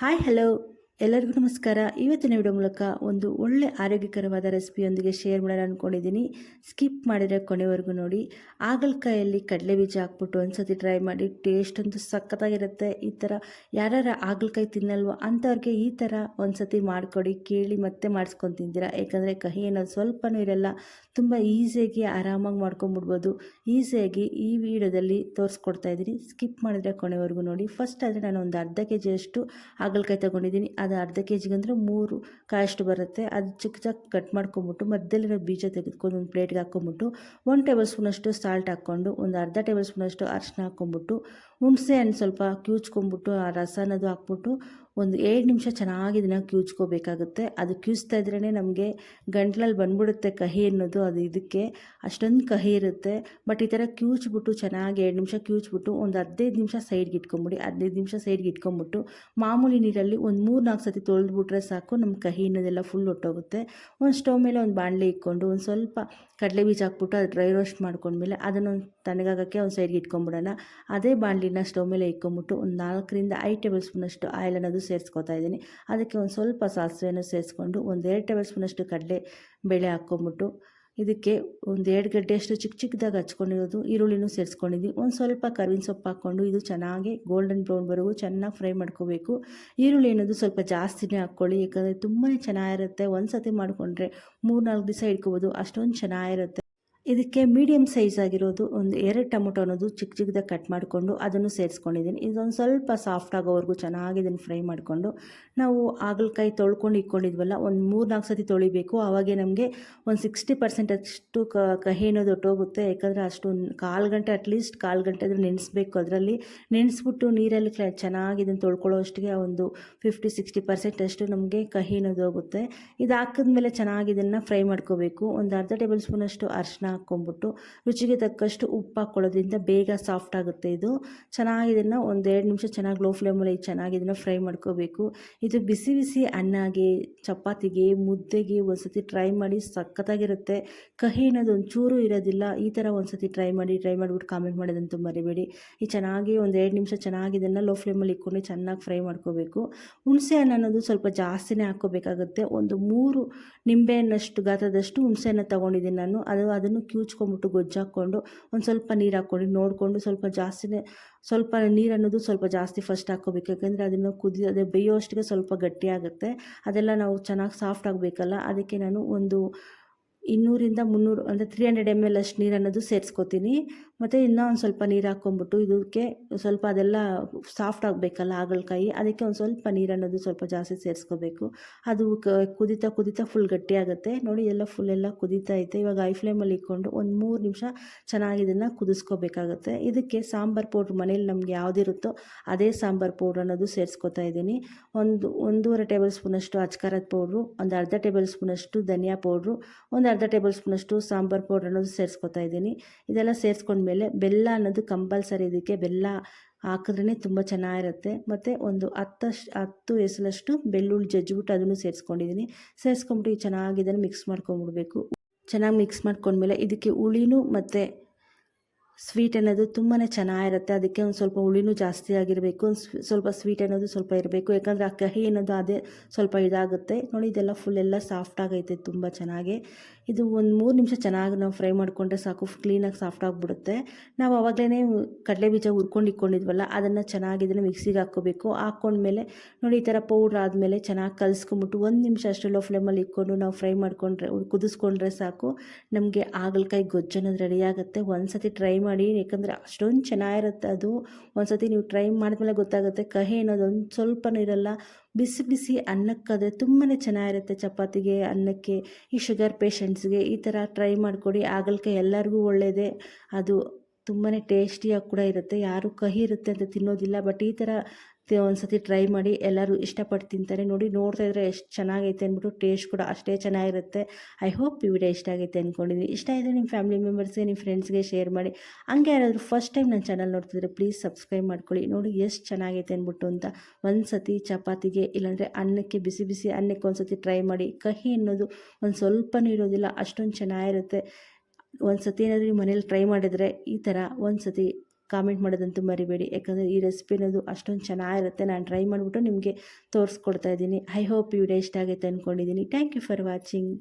Hi hello ಎಲ್ಲರಿಗೂ ನಮಸ್ಕಾರ. ಇವತ್ತಿನ ವಿಡಿಯೋ ಮೂಲಕ ಒಂದು ಒಳ್ಳೆ ಆರೋಗ್ಯಕರವಾದ ರೆಸಿಪಿಯೊಂದಿಗೆ ಶೇರ್ ಮಾಡೋಣ ಅಂದ್ಕೊಂಡಿದ್ದೀನಿ ಸ್ಕಿಪ್ ಮಾಡಿದರೆ ಕೊನೆವರೆಗೂ ನೋಡಿ. ಆಗಲಕಾಯಲ್ಲಿ ಕಡಲೆ ಬೀಜ ಹಾಕ್ಬಿಟ್ಟು ಒಂದ್ಸತಿ ಟ್ರೈ ಮಾಡಿ ಟೇಸ್ಟ್ ಅಂತೂ ಸಖತ್ತಾಗಿರುತ್ತೆ. ಈ ಥರ ಯಾರ್ಯಾರ ಆಗಲಕಾಯಿ ತಿನ್ನಲ್ವೋ ಅಂಥವ್ರಿಗೆ ಈ ಥರ ಒಂದ್ಸತಿ ಮಾಡಿಕೊಡಿ, ಕೇಳಿ ಮತ್ತೆ ಮಾಡಿಸ್ಕೊಂಡು ತಿಂತೀರಾ. ಯಾಕಂದರೆ ಕಹಿ ಏನೋ ಸ್ವಲ್ಪನೂ ಇರಲ್ಲ, ತುಂಬ ಈಸಿಯಾಗಿ ಆರಾಮಾಗಿ ಮಾಡ್ಕೊಂಬಿಡ್ಬೋದು. ಈಸಿಯಾಗಿ ಈ ವಿಡಿಯೋದಲ್ಲಿ ತೋರಿಸ್ಕೊಡ್ತಾ ಇದ್ದೀನಿ. ಸ್ಕಿಪ್ ಮಾಡಿದರೆ ಕೊನೆವರೆಗೂ ನೋಡಿ. ಫಸ್ಟ್ ಆದರೆ ನಾನು ಒಂದು ಅರ್ಧ ಕೆ ಜಿಯಷ್ಟು ಆಗಲಕಾಯಿ ತೊಗೊಂಡಿದ್ದೀನಿ ಅರ್ಧ ಕೆ ಜಿಗೆ ಅಂದರೆ ಮೂರು ಕಾಯಷ್ಟು ಬರುತ್ತೆ. ಅದು ಚಿಕ್ಕ ಚಿಕ್ಕ ಕಟ್ ಮಾಡ್ಕೊಂಬಿಟ್ಟು ಮಧ್ಯದಲ್ಲಿರೋ ಬೀಜ ತೆಗೆದುಕೊಂಡು ಒಂದು ಪ್ಲೇಟ್ಗೆ ಹಾಕ್ಕೊಂಬಿಟ್ಟು ಒನ್ ಟೇಬಲ್ ಸ್ಪೂನಷ್ಟು ಸಾಲ್ಟ್ ಹಾಕ್ಕೊಂಡು ಒಂದು ಅರ್ಧ ಟೇಬಲ್ ಸ್ಪೂನಷ್ಟು ಅರಿಶಿನ ಹಾಕ್ಕೊಂಬಿಟ್ಟು ಹುಣಸೆ ಹಣ್ಣು ಸ್ವಲ್ಪ ಕ್ಯೂಚ್ಕೊಂಬಿಟ್ಟು ಆ ರಸ ಅನ್ನೋದು ಹಾಕ್ಬಿಟ್ಟು ಒಂದು ಏಳು ನಿಮಿಷ ಚೆನ್ನಾಗಿ ಇದನ್ನು ಕ್ಯೂಚ್ಕೋಬೇಕಾಗುತ್ತೆ. ಅದು ಕ್ಯೂಸ್ತಾ ಇದ್ರೇ ನಮಗೆ ಗಂಟ್ಲಲ್ಲಿ ಬಂದ್ಬಿಡುತ್ತೆ ಕಹಿ ಅನ್ನೋದು, ಅದು ಇದಕ್ಕೆ ಅಷ್ಟೊಂದು ಕಹಿ ಇರುತ್ತೆ. ಬಟ್ ಈ ಥರ ಕ್ಯೂಚ್ಬಿಟ್ಟು ಚೆನ್ನಾಗಿ ಎರಡು ನಿಮಿಷ ಕ್ಯೂಚ್ಬಿಟ್ಟು ಒಂದು ಹದಿನೈದು ನಿಮಿಷ ಸೈಡ್ಗೆ ಇಟ್ಕೊಂಬಿಡಿ. ಹದಿನೈದು ನಿಮಿಷ ಸೈಡ್ಗೆ ಇಟ್ಕೊಂಬಿಟ್ಟು ಮಾಮೂಲಿ ನೀರಲ್ಲಿ ಒಂದು ಮೂರು ನಾಲ್ಕು ಸತಿ ತೊಳೆದ್ಬಿಟ್ರೆ ಸಾಕು ನಮ್ಮ ಕಹಿ ಅನ್ನೋದೆಲ್ಲ ಫುಲ್ ಹೊಟ್ಟೋಗುತ್ತೆ ಒಂದು ಸ್ಟವ್ ಮೇಲೆ ಒಂದು ಬಾಣಲೆ ಇಟ್ಕೊಂಡು ಒಂದು ಸ್ವಲ್ಪ ಕಡಲೆ ಬೀಜ ಹಾಕ್ಬಿಟ್ಟು ಅದು ಡ್ರೈ ರೋಸ್ಟ್ ಮಾಡ್ಕೊಂಡ್ಮೇಲೆ ಅದನ್ನು ತಣ್ಣಗಾಗೋಕ್ಕೆ ಒಂದು ಸೈಡ್ಗೆ ಇಟ್ಕೊಂಬಿಡೋಣ. ಅದೇ ಬಾಣಲಿನ ಸ್ಟವ್ ಮೇಲೆ ಇಟ್ಕೊಂಬಿಟ್ಟು ಒಂದು ನಾಲ್ಕರಿಂದ ಐದು ಟೇಬಲ್ ಸ್ಪೂನಷ್ಟು ಆಯಿಲ್ ಅನ್ನೋದು ಸೇರಿಸ್ಕೊತಾ ಇದ್ದೀನಿ ಅದಕ್ಕೆ ಒಂದು ಸ್ವಲ್ಪ ಸಾಸಿವೆಯನ್ನು ಸೇರಿಸ್ಕೊಂಡು ಒಂದು ಎರಡು ಟೇಬಲ್ ಸ್ಪೂನಷ್ಟು ಕಡಲೆ ಬೇಳೆ ಹಾಕ್ಕೊಂಬಿಟ್ಟು ಇದಕ್ಕೆ ಒಂದು ಎರಡು ಗಡ್ಡೆಯಷ್ಟು ಚಿಕ್ಕ ಚಿಕ್ಕದಾಗಿ ಹಚ್ಕೊಂಡಿರೋದು ಈರುಳ್ಳಿನೂ ಸೇರಿಸ್ಕೊಂಡಿದ್ದೀನಿ. ಒಂದು ಸ್ವಲ್ಪ ಕರ್ವಿನ ಸೊಪ್ಪು ಹಾಕ್ಕೊಂಡು ಇದು ಚೆನ್ನಾಗಿ ಗೋಲ್ಡನ್ ಬ್ರೌನ್ ಬರೋವು ಚೆನ್ನಾಗಿ ಫ್ರೈ ಮಾಡ್ಕೋಬೇಕು. ಈರುಳ್ಳಿ ಅನ್ನೋದು ಸ್ವಲ್ಪ ಜಾಸ್ತಿನೇ ಹಾಕ್ಕೊಳ್ಳಿ, ಯಾಕಂದರೆ ತುಂಬಾ ಚೆನ್ನಾಗಿರುತ್ತೆ. ಒಂದು ಸತಿ ಮಾಡಿಕೊಂಡ್ರೆ ಮೂರು ನಾಲ್ಕು ದಿವಸ ಇಟ್ಕೋಬೋದು, ಅಷ್ಟೊಂದು ಚೆನ್ನಾಗಿರುತ್ತೆ. ಇದಕ್ಕೆ ಮೀಡಿಯಮ್ ಸೈಜ್ ಆಗಿರೋದು ಒಂದು ಎರಡು ಟೊಮೊಟೊ ಅನ್ನೋದು ಚಿಕ್ಕ ಚಿಕ್ಕದಾಗಿ ಕಟ್ ಮಾಡಿಕೊಂಡು ಅದನ್ನು ಸೇರಿಸ್ಕೊಂಡಿದ್ದೀನಿ. ಇದೊಂದು ಸ್ವಲ್ಪ ಸಾಫ್ಟ್ ಆಗೋವರೆಗೂ ಚೆನ್ನಾಗಿ ಇದನ್ನು ಫ್ರೈ ಮಾಡಿಕೊಂಡು ನಾವು ಹಾಗಲಕಾಯಿ ತೊಳ್ಕೊಂಡು ಇಟ್ಕೊಂಡಿದ್ವಲ್ಲ, ಒಂದು ಮೂರು ನಾಲ್ಕು ಸತಿ ತೊಳಿಬೇಕು. ಆವಾಗೆ ನಮಗೆ ಒಂದು ಸಿಕ್ಸ್ಟಿ ಪರ್ಸೆಂಟ್ ಅಷ್ಟು ಕ, ಕಹಿ ಅನ್ನೋದು ಹೊಟ್ಟೋಗುತ್ತೆ ಯಾಕಂದರೆ ಅಷ್ಟು ಕಾಲು ಗಂಟೆ ಅಟ್ಲೀಸ್ಟ್ ಕಾಲು ಗಂಟೆ ಆದರೂ ನೆನೆಸ್ಬೇಕು. ಅದರಲ್ಲಿ ನೆನೆಸ್ಬಿಟ್ಟು ನೀರಲ್ಲಿ ಚೆನ್ನಾಗಿ ಇದನ್ನು ತೊಳ್ಕೊಳ್ಳೋ ಅಷ್ಟಿಗೆ ಒಂದು ಫಿಫ್ಟಿ ಸಿಕ್ಸ್ಟಿ ಪರ್ಸೆಂಟ್ ಅಷ್ಟು ನಮಗೆ ಕಹಿ ಅನ್ನೋದು ಹೋಗುತ್ತೆ. ಇದು ಹಾಕಿದ್ಮೇಲೆ ಚೆನ್ನಾಗಿ ಇದನ್ನು ಫ್ರೈ ಮಾಡ್ಕೋಬೇಕು. ಒಂದು ಅರ್ಧ ಟೇಬಲ್ ಸ್ಪೂನಷ್ಟು ಅರಿಶಿನ ಹಾಕ್ಕೊಂಬಿಟ್ಟು ರುಚಿಗೆ ತಕ್ಕಷ್ಟು ಉಪ್ಪು ಹಾಕ್ಕೊಳ್ಳೋದ್ರಿಂದ ಬೇಗ ಸಾಫ್ಟ್ ಆಗುತ್ತೆ ಇದು. ಚೆನ್ನಾಗಿ ಒಂದು ಎರಡು ನಿಮಿಷ ಚೆನ್ನಾಗಿ ಲೋ ಫ್ಲೇಮಲ್ಲಿ ಚೆನ್ನಾಗಿ ಇದನ್ನು ಫ್ರೈ ಮಾಡ್ಕೋಬೇಕು. ಇದು ಬಿಸಿ ಬಿಸಿ ಅನ್ನಗೆ ಚಪಾತಿಗೆ, ಮುದ್ದೆಗೆ ಒಂದ್ಸತಿ ಟ್ರೈ ಮಾಡಿ ಸಖತ್ತಾಗಿರುತ್ತೆ. ಕಹಿ ಅನ್ನೋದು ಒಂಚೂರು ಇರೋದಿಲ್ಲ, ಈ ಥರ ಒಂದ್ಸತಿ ಟ್ರೈ ಮಾಡಿ ಟ್ರೈ ಮಾಡಿಬಿಟ್ಟು ಕಾಮೆಂಟ್ ಮಾಡೋದಂತೂ ಮರಿಬೇಡಿ. ಈ ಚೆನ್ನಾಗಿ ಒಂದು ಎರಡು ನಿಮಿಷ ಚೆನ್ನಾಗಿ ಇದನ್ನು ಲೋ ಫ್ಲೇಮಲ್ಲಿ ಇಟ್ಕೊಂಡು ಚೆನ್ನಾಗಿ ಫ್ರೈ ಮಾಡ್ಕೋಬೇಕು. ಹುಣಸೆ ಹಣ್ಣು ಅನ್ನೋದು ಸ್ವಲ್ಪ ಜಾಸ್ತಿನೇ ಹಾಕ್ಕೋಬೇಕಾಗುತ್ತೆ. ಒಂದು ಮೂರು ನಿಂಬೆಹಣ್ಣಷ್ಟು, ಗಾತ್ರದಷ್ಟು ಹುಣಸೆ ಹಣ್ಣು ತೊಗೊಂಡಿದ್ದೀನಿ ನಾನು. ಅದು, ಅದನ್ನು ಕ್ಯೂಚ್ಕೊಂಬಿಟ್ಟು ಗೊಜ್ಜು ಹಾಕ್ಕೊಂಡು ಒಂದು ಸ್ವಲ್ಪ ನೀರು ಹಾಕ್ಕೊಂಡು ನೋಡಿಕೊಂಡು ಸ್ವಲ್ಪ ಜಾಸ್ತಿನೇ ಸ್ವಲ್ಪ ನೀರು ಅನ್ನೋದು ಸ್ವಲ್ಪ ಜಾಸ್ತಿ ಫಸ್ಟ್ ಹಾಕ್ಕೋಬೇಕು. ಯಾಕೆಂದರೆ ಅದನ್ನು ಕುದಿ, ಅದೇ ಬೇಯೋಷ್ಟಿಗೆ ಸ್ವಲ್ಪ ಗಟ್ಟಿ ಆಗುತ್ತೆ. ಅದೆಲ್ಲ ನಾವು ಚೆನ್ನಾಗಿ ಸಾಫ್ಟ್ ಆಗಬೇಕಲ್ಲ. ಅದಕ್ಕೆ ನಾನು ಒಂದು ಇನ್ನೂರಿಂದ ಮುನ್ನೂರು, ಅಂದರೆ ತ್ರೀ ಹಂಡ್ರೆಡ್ ಎಂ ಎಲ್ ಅಷ್ಟು ನೀರು ಅನ್ನೋದು ಸೇರಿಸ್ಕೊತೀನಿ. ಮತ್ತು ಇನ್ನೂ ಒಂದು ಸ್ವಲ್ಪ ನೀರು ಹಾಕ್ಕೊಂಬಿಟ್ಟು ಇದಕ್ಕೆ ಸ್ವಲ್ಪ ಅದೆಲ್ಲ ಸಾಫ್ಟ್ ಆಗಬೇಕಲ್ಲ ಹಾಗಲಕಾಯಿ ಅದಕ್ಕೆ ಒಂದು ಸ್ವಲ್ಪ ನೀರು ಅನ್ನೋದು ಸ್ವಲ್ಪ ಜಾಸ್ತಿ ಸೇರಿಸ್ಕೋಬೇಕು. ಅದು ಕುದಿತಾ ಕುದೀತಾ ಫುಲ್ ಗಟ್ಟಿ ಆಗುತ್ತೆ. ನೋಡಿ ಎಲ್ಲ ಫುಲ್ ಎಲ್ಲ ಕುದಿತಾ ಐತೆ. ಇವಾಗ ಐ ಫ್ಲೇಮಲ್ಲಿ ಇಟ್ಕೊಂಡು ಒಂದು ಮೂರು ನಿಮಿಷ ಚೆನ್ನಾಗಿ ಇದನ್ನು ಕುದಿಸ್ಕೋಬೇಕಾಗುತ್ತೆ. ಇದಕ್ಕೆ ಸಾಂಬಾರು ಪೌಡ್ರ್ ಮನೇಲಿ ನಮ್ಗೆ ಯಾವುದಿರುತ್ತೋ ಅದೇ ಸಾಂಬಾರು ಪೌಡ್ರ್ ಅನ್ನೋದು ಸೇರಿಸ್ಕೊತಾ ಇದ್ದೀನಿ. ಒಂದು, ಒಂದೂವರೆ ಟೇಬಲ್ ಸ್ಪೂನಷ್ಟು ಅಚ್ಕಾರದ ಪೌಡ್ರು, ಒಂದು ಅರ್ಧ ಟೇಬಲ್ ಸ್ಪೂನಷ್ಟು ಧನಿಯಾ ಪೌಡ್ರು, ಒಂದು ಅರ್ಧ ಟೇಬಲ್ ಸ್ಪೂನಷ್ಟು ಸಾಂಬಾರು ಪೌಡ್ರ್ ಅನ್ನೋದು ಸೇರಿಸ್ಕೊತಾ ಇದ್ದೀನಿ. ಇದೆಲ್ಲ ಸೇರಿಸ್ಕೊಂಡ್ಮೇಲೆ ಬೆಲ್ಲ ಅನ್ನೋದು ಕಂಪಲ್ಸರಿ ಇದಕ್ಕೆ ಬೆಲ್ಲ ಹಾಕಿದ್ರೇ ತುಂಬ ಚೆನ್ನಾಗಿರುತ್ತೆ. ಮತ್ತು ಒಂದು ಹತ್ತಷ್ಟು, ಹತ್ತು ಎಸಲಷ್ಟು ಬೆಳ್ಳುಳ್ಳಿ ಜಜ್ಜಿಬಿಟ್ಟು ಅದನ್ನು ಸೇರಿಸ್ಕೊಂಡಿದ್ದೀನಿ. ಸೇರಿಸ್ಕೊಂಬಿಟ್ಟು ಚೆನ್ನಾಗಿ ಮಿಕ್ಸ್ ಮಾಡ್ಕೊಂಬಿಡ್ಬೇಕು. ಚೆನ್ನಾಗಿ ಮಿಕ್ಸ್ ಮಾಡ್ಕೊಂಡ್ಮೇಲೆ ಇದಕ್ಕೆ ಹುಳಿನೂ ಮತ್ತು ಸ್ವೀಟ್ ಅನ್ನೋದು ತುಂಬಾ ಚೆನ್ನಾಗಿರುತ್ತೆ. ಅದಕ್ಕೆ ಒಂದು ಸ್ವಲ್ಪ ಹುಳಿನೂ ಜಾಸ್ತಿ ಆಗಿರಬೇಕು. ಒಂದು ಸ್ವಲ್ಪ ಸ್ವೀಟ್ ಅನ್ನೋದು ಸ್ವಲ್ಪ ಇರಬೇಕು. ಯಾಕಂದರೆ ಆ ಕಹಿ ಅನ್ನೋದು ಅದೇ ಸ್ವಲ್ಪ ಇದಾಗುತ್ತೆ. ನೋಡಿ, ಇದೆಲ್ಲ ಫುಲ್ ಎಲ್ಲ ಸಾಫ್ಟ್ ಆಗೈತೆ ತುಂಬ ಚೆನ್ನಾಗಿ. ಇದು ಒಂದು ಮೂರು ನಿಮಿಷ ಚೆನ್ನಾಗಿ ನಾವು ಫ್ರೈ ಮಾಡಿಕೊಂಡ್ರೆ ಸಾಕು. ಕ್ಲೀನಾಗಿ ಸಾಫ್ಟ್ ಆಗಿಬಿಡುತ್ತೆ. ನಾವು ಆವಾಗಲೇ ಕಡಲೆ ಬೀಜ ಹುರ್ಕೊಂಡು ಇಟ್ಕೊಂಡಿದ್ವಲ್ಲ, ಅದನ್ನು ಚೆನ್ನಾಗಿ ಮಿಕ್ಸಿಗೆ ಹಾಕ್ಕೋಬೇಕು. ಹಾಕ್ಕೊಂಡ್ಮೇಲೆ ನೋಡಿ, ಈ ಥರ ಪೌಡ್ರ್ ಆದಮೇಲೆ ಚೆನ್ನಾಗಿ ಕಲಿಸ್ಕೊಂಬಿಟ್ಟು ಒಂದು ನಿಮಿಷ ಅಷ್ಟು ಲೋ ಫ್ಲೇಮಲ್ಲಿ ಇಟ್ಕೊಂಡು ನಾವು ಫ್ರೈ ಮಾಡಿಕೊಂಡ್ರೆ, ಕುದಿಸ್ಕೊಂಡ್ರೆ ಸಾಕು. ನಮಗೆ ಆಗಲಕಾಯಿ ಗೊಜ್ಜು ಅನ್ನೋದು ರೆಡಿ ಆಗುತ್ತೆ. ಒಂದು ಸತಿ ಟ್ರೈ ಮಾಡಿ, ಯಾಕಂದರೆ ಅಷ್ಟೊಂದು ಚೆನ್ನಾಗಿರುತ್ತೆ ಅದು. ಒಂದ್ಸತಿ ನೀವು ಟ್ರೈ ಮಾಡಿದ್ಮೇಲೆ ಗೊತ್ತಾಗುತ್ತೆ, ಕಹಿ ಅನ್ನೋದು ಒಂದು ಸ್ವಲ್ಪನೂ ಇರಲ್ಲ ಬಿಸಿ ಬಿಸಿ ಅನ್ನಕ್ಕಾದರೆ ತುಂಬಾ ಚೆನ್ನಾಗಿರುತ್ತೆ ಚಪಾತಿಗೆ, ಅನ್ನಕ್ಕೆ, ಈ ಶುಗರ್ ಪೇಷಂಟ್ಸ್ಗೆ ಈ ಥರ ಟ್ರೈ ಮಾಡಿಕೊಡಿ. ಹಾಗಲಕಾಯಿ ಎಲ್ಲರಿಗೂ ಒಳ್ಳೆಯದೇ ಅದು ತುಂಬಾ ಟೇಸ್ಟಿಯಾಗಿ ಕೂಡ ಇರುತ್ತೆ. ಯಾರು ಕಹಿ ಇರುತ್ತೆ ಅಂತ ತಿನ್ನೋದಿಲ್ಲ ಬಟ್ ಈ ಥರ ಒಂದು ಸತಿ ಟ್ರೈ ಮಾಡಿ ಎಲ್ಲರೂ ಇಷ್ಟಪಟ್ಟು ತಿಂತಾರೆ. ನೋಡಿ, ನೋಡ್ತಾ ಇದ್ರೆ ಎಷ್ಟು ಚೆನ್ನಾಗೈತೆ ಅಂದ್ಬಿಟ್ಟು ಟೇಸ್ಟ್ ಕೂಡ ಅಷ್ಟೇ ಚೆನ್ನಾಗಿರುತ್ತೆ. ಐ ಹೋಪ್ ಈ ವಿಡಿಯೋ ಇಷ್ಟ ಆಗೈತೆ ಅಂದ್ಕೊಂಡಿದ್ದೀನಿ ಇಷ್ಟ ಇದ್ದರೆ ನಿಮ್ಮ ಫ್ಯಾಮಿಲಿ ಮೆಂಬರ್ಸ್ಗೆ ನಿಮ್ಮ ಫ್ರೆಂಡ್ಸ್ಗೆ ಶೇರ್ ಮಾಡಿ. ಹಂಗೆ ಯಾರಾದರೂ ಫಸ್ಟ್ ಟೈಮ್ ನನ್ನ ಚಾನಲ್ ನೋಡ್ತಿದ್ರೆ ಪ್ಲೀಸ್ ಸಬ್ಸ್ಕ್ರೈಬ್ ಮಾಡ್ಕೊಳ್ಳಿ. ನೋಡಿ, ಎಷ್ಟು ಚೆನ್ನಾಗೈತೆ ಅಂದ್ಬಿಟ್ಟು ಅಂತ ಒಂದು ಸತಿ ಚಪಾತಿಗೆ ಇಲ್ಲಾಂದರೆ ಅನ್ನಕ್ಕೆ ಬಿಸಿ ಬಿಸಿ ಅನ್ನಕ್ಕೆ ಒಂದು ಸತಿ ಟ್ರೈ ಮಾಡಿ. ಕಹಿ ಅನ್ನೋದು ಒಂದು ಸ್ವಲ್ಪನೂ ಇರೋದಿಲ್ಲ, ಅಷ್ಟೊಂದು ಚೆನ್ನಾಗಿರುತ್ತೆ. ಒಂದು ಸತಿ ಏನಾದರೂ ಮನೇಲಿ ಟ್ರೈ ಮಾಡಿದರೆ ಈ ಥರ ಒಂದು ಸತಿ ಕಾಮೆಂಟ್ ಮಾಡೋದಂತೂ ಮರಿಬೇಡಿ. ಯಾಕಂದರೆ ಈ ರೆಸಿಪಿ ಅನ್ನೋದು ಅಷ್ಟೊಂದು ಚೆನ್ನಾಗಿರುತ್ತೆ. ನಾನು ಟ್ರೈ ಮಾಡಿಬಿಟ್ಟು ನಿಮಗೆ ತೋರಿಸ್ಕೊಡ್ತಾ ಇದ್ದೀನಿ. ಐ ಹೋಪ್ ಈ ವಿಡಿಯೋ ಇಷ್ಟ ಆಗೈತೆ ಅಂದ್ಕೊಂಡಿದ್ದೀನಿ ಥ್ಯಾಂಕ್ ಯು ಫಾರ್ ವಾಚಿಂಗ್